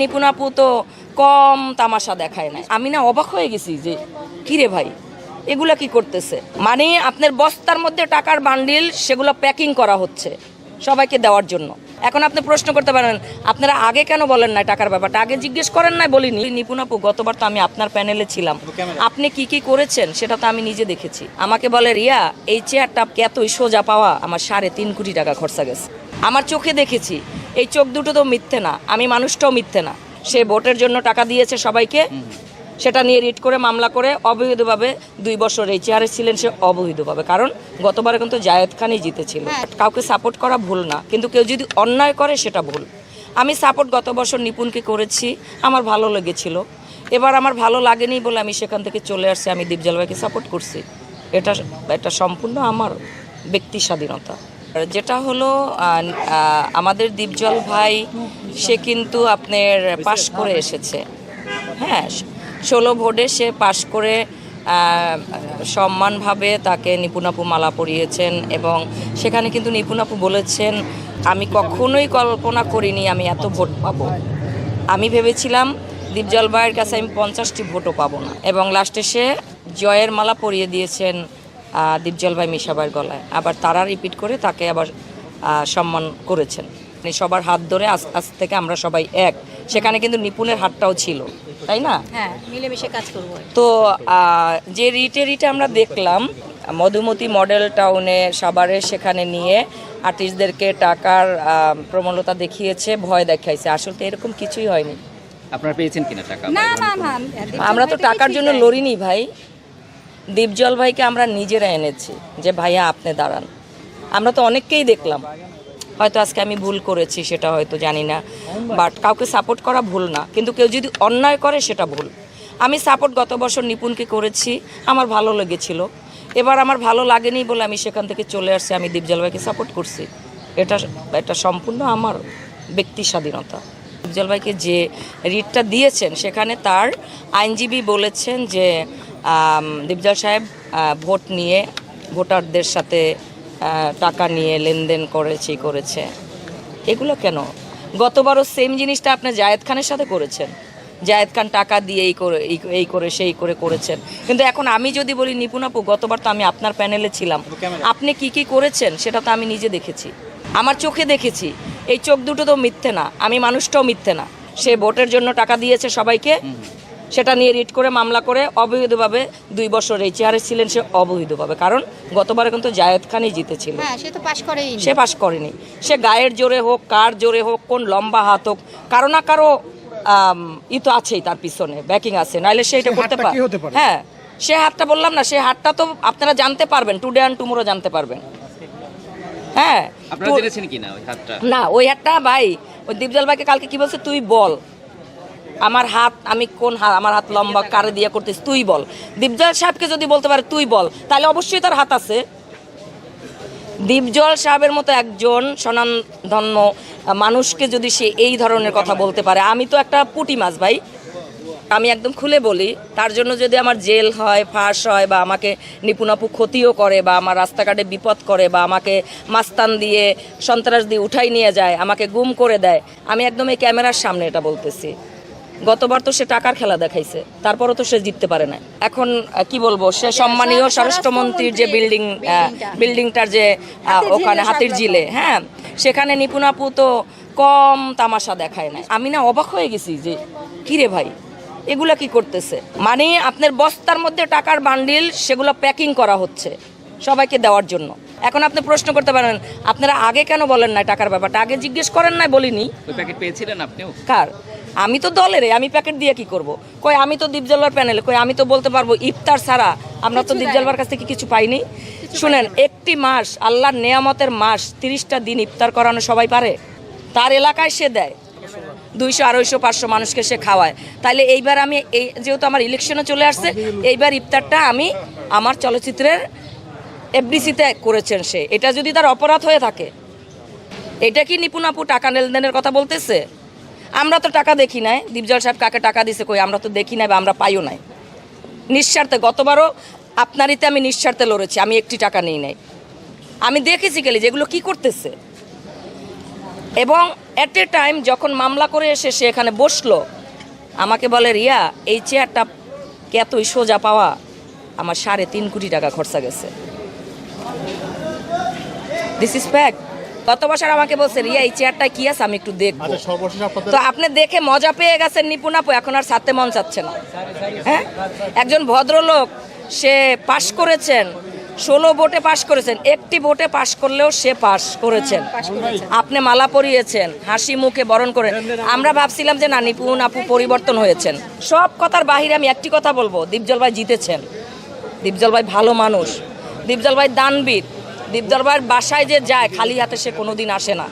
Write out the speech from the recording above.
নিপুণ আপু তো কম তামাশা দেখায় না আমি না অবাক হয়ে গেছি যে কিরে ভাই এগুলা কি করতেছে? মানে আপনার বস্তার মধ্যে টাকার বান্ডিল সেগুলো প্যাকিং করা হচ্ছে সবাইকে দেওয়ার জন্য। এখন আপনি প্রশ্ন করতে পারেন আপনারা আগে কেন বলেন না টাকার ব্যাপারটা? আগে জিজ্ঞেস করেন না বলিনি। নিপুণ আপু গতবার তো আমি আপনার প্যানেলে ছিলাম। আপনি কি কি করেছেন সেটা তো আমি নিজে দেখেছি। আমাকে বলে রিয়া এই চেয়ারটা এতই সোজা পাওয়া আমার সাড়ে তিন কোটি টাকা খরচা গেছে। আমার চোখে দেখেছি এই চোখ দুটো তো মিথ্যে না আমি মানুষটাও মিথ্যে না। সে ভোটের জন্য টাকা দিয়েছে সবাইকে সেটা নিয়ে রিট করে মামলা করে অবৈধভাবে দুই বছর এই চেয়ারে ছিলেন সে অবৈধভাবে। কারণ গতবারে কিন্তু জায়েদ খানই জিতেছিল। কাউকে সাপোর্ট করা ভুল না কিন্তু কেউ যদি অন্যায় করে সেটা ভুল। আমি সাপোর্ট গত বছর নিপুণকে করেছি আমার ভালো লেগেছিল। এবার আমার ভালো লাগেনি বলে আমি সেখান থেকে চলে আসছি আমি দীপজল ভাইকে সাপোর্ট করছি। এটা এটা সম্পূর্ণ আমার ব্যক্তি স্বাধীনতা। যেটা হলো আমাদের দীপজল ভাই, সে কিন্তু আপনার পাশ করে এসেছে। হ্যাঁ ষোলো ভোটে সে পাশ করে সম্মানভাবে তাকে নিপুণাপু মালা পরিয়েছেন এবং সেখানে কিন্তু নিপুণাপু বলেছেন, আমি কখনোই কল্পনা করিনি আমি এত ভোট পাবো। আমি ভেবেছিলাম দীপজল ভাইয়ের কাছে আমি পঞ্চাশটি ভোটও পাবো না। এবং লাস্টে সে জয়ের মালা পরিয়ে দিয়েছেন দীপজল ভাই মিশাবার গলায়। আবার তারা রিপিট করে তাকে আবার সম্মান করেছেন। মানে সবার হাত ধরে আজ আজ থেকে আমরা সবাই এক। সেখানে কিন্তু নিপুণের হাতটাও ছিল তাই না? হ্যাঁ মিলেমিশে কাজ করব তো যে রিটে রিটে আমরা দেখলাম মধুমতি মডেল টাউনে সাভারে সেখানে নিয়ে আর্টিস্টদেরকে টাকার প্রবণতা দেখিয়েছে ভয় দেখাইছে। আসলে তো এরকম কিছুই হয়নি। আপনারা পেয়েছেন কিনা টাকা? না না না আমরা তো টাকার জন্য লড়িনি ভাই। দীপজল ভাইকে আমরা নিজেরা এনেছি যে, ভাইয়া, আপনি দাঁড়ান। আমরা তো অনেককেই দেখলাম। হয়তো আজকে আমি ভুল করেছি, সেটা হয়তো জানি না। বাট কাউকে সাপোর্ট করা ভুল না। কিন্তু কেউ যদি অন্যায় করে, সেটা ভুল। আমি সাপোর্ট গত বছর নিপুণকে করেছি। আমার ভালো লেগেছিল। এবার আমার ভালো লাগেনি বলে আমি সেখান থেকে চলে আসছি। আমি দীপজল ভাইকে সাপোর্ট করছি। এটা এটা সম্পূর্ণ আমার ব্যক্তি স্বাধীনতা। উজ্জ্বল ভাইকে যে রিটটা দিয়েছেন, সেখানে তার আইনজীবী বলেছেন যে আম, সাহেব ভোট নিয়ে ভোটারদের সাথে টাকা নিয়ে লেনদেন করেছে করেছে। এগুলো কেন? গতবারও সেম জিনিসটা আপনি জায়েদ খানের সাথে করেছেন। জায়েদ খান টাকা দিয়ে এই করে এই- এই করে সেই করে করেছেন। কিন্তু এখন আমি যদি বলি নিপুণ আপু গতবার তো আমি আপনার প্যানেলে ছিলাম। আপনি কি কি করেছেন সেটা তো আমি নিজে দেখেছি। আমার চোখে দেখেছি। এই চোখ দুটো তো মিথ্যে না। আমি মানুষটাও মিথ্যে না। সে ভোটের জন্য টাকা দিয়েছে সবাইকে। সেটা নিয়ে রিট করে মামলা করে অবৈধভাবে দুই বছর এই চেয়ারে ছিলেন সে অবৈধভাবে। কারণ গতবারে কিন্তু জায়েদ খানই জিতেছিল। হ্যাঁ সে তো পাশ করেই সে পাশ করেনি। সে গায়ের জোরে হোক কার জোরে হোক কোন লম্বা হাত হোক কারও না কারও ই তো আছেই তার পিছনে ব্যাকিং আছে। নাইলে সে এটা করতে পারে কি হতে পারে? হ্যাঁ সে হাতটা বললাম না সে হাতটা তো আপনারা জানতে পারবেন টুডে অ্যান্ড টুমোরো জানতে পারবেন। হ্যাঁ না ওই হাতটা ভাই ওই দীপজল ভাইকে কালকে কি বলছে তুই বল। আমার হাত, আমি কোন হাত, আমার হাত লম্বা, কারে দিয়ে করতেছি, তুই বল। দীপজল সাহেবকে যদি বলতে পারে, তুই বল, তাহলে অবশ্যই তার হাত আছে। দীপজল সাহেবের মতো একজন স্বনামধন্য মানুষকে যদি সে এই ধরনের কথা বলতে পারে, আমি তো একটা পুটি মাছ ভাই। আমি একদম খুলে বলি, তার জন্য যদি আমার জেল হয়, ফাঁস হয়, বা আমাকে নিপুণাপু ক্ষতিও করে, বা আমার রাস্তাঘাটে বিপদ করে, বা আমাকে মাস্তান দিয়ে, সন্ত্রাস দিয়ে উঠাই নিয়ে যায়, আমাকে গুম করে দেয়, আমি একদম এই ক্যামেরার সামনে এটা বলতেছি। গতবার তো সে টাকার খেলা দেখাইছে তারপরও তো সে জিততে পারে না এখন কি বলব সে সম্মানীয় স্বরাষ্ট্রমন্ত্রীর যে বিল্ডিং বিল্ডিংটার যে ওখানে হাতির জিলে হ্যাঁ সেখানে নিপুণাপু তো কম তামাশা দেখায় না আমি না অবাক হয়ে গেছি যে কিরে ভাই এগুলা কি করতেছে? মানে আপনার বস্তার মধ্যে টাকার বান্ডিল সেগুলো প্যাকিং করা হচ্ছে সবাইকে দেওয়ার জন্য। এখন আপনি প্রশ্ন করতে পারেন আপনারা আগে কেন বলেন না টাকার ব্যাপারটা? আগে জিজ্ঞেস করেন না বলিনি। ওই প্যাকেট পেয়েছিলেন আপনিও? কার? আমি তো দলের আমি প্যাকেট দিয়ে কি করব? কই আমি তো দীপজলবার প্যানেলে কই আমি তো বলতে পারব ইফতার ছাড়া আমরা তো দীপজলবার কাছ থেকে কিছু পাইনি। শুনেন একটি মাস আল্লাহর নেয়ামতের মাস তিরিশটা দিন ইফতার করানো সবাই পারে? তার এলাকায় সে দেয়। দুইশো আড়াইশো পাঁচশো মানুষকে সে খাওয়ায়। তাহলে এইবার আমি এই যেহেতু আমার ইলেকশনে চলে আসছে এইবার ইফতারটা আমি আমার চলচ্চিত্রের এফডিসিতে করেছেন সে। এটা যদি তার অপরাধ হয়ে থাকে এটা কি নিপুণ আপু টাকা লেনদেনের কথা বলতেছে? আমরা তো টাকা দেখি নাই। দীপজল সাহেব কাকে টাকা দিছে কই? আমরা তো দেখি নাই বা আমরা পাইও নাই। নিঃস্বার্থে গতবারও আপনারিতে আমি নিঃস্বার্থে লড়েছি, আমি একটি টাকা নেই নাই। আমি দেখেছি গেলি যেগুলো কি করতেছে। এবং অ্যাট এ টাইম যখন মামলা করে এসে সে এখানে বসল, আমাকে বলে, রিয়া, এই চেয়ারটা কে এতই সোজা পাওয়া? আমার সাড়ে তিন কোটি টাকা খরচা গেছে। দিস ইজ ফ্যাক্ট গত বছর আমাকে বলছে রিয়া এই চেয়ারটা কি আছে? আমি একটু দেখব। আচ্ছা তো আপনি দেখে মজা পেয়ে গেছেন নিপুণ আপু এখন আর ছাড়তে মন চাচ্ছে না। হ্যাঁ? একজন ভদ্রলোক সে পাশ করেছেন ষোলো ভোটে পাশ করেছেন একটি ভোটে পাশ করলেও সে পাশ করেছেন। আপনি মালা পরিয়েছেন হাসি মুখে বরণ করে আমরা ভাবছিলাম যে না নিপুণ আপু পরিবর্তন হয়েছেন। সব কথার বাহিরে আমি একটি কথা বলব দীপজল ভাই জিতেছেন। দীপজল ভাই ভালো মানুষ। দীপজল ভাই দানবীর। ভাইয়ের বাসায় যে যায় খালি হাতে সে কোনোদিন আসে না।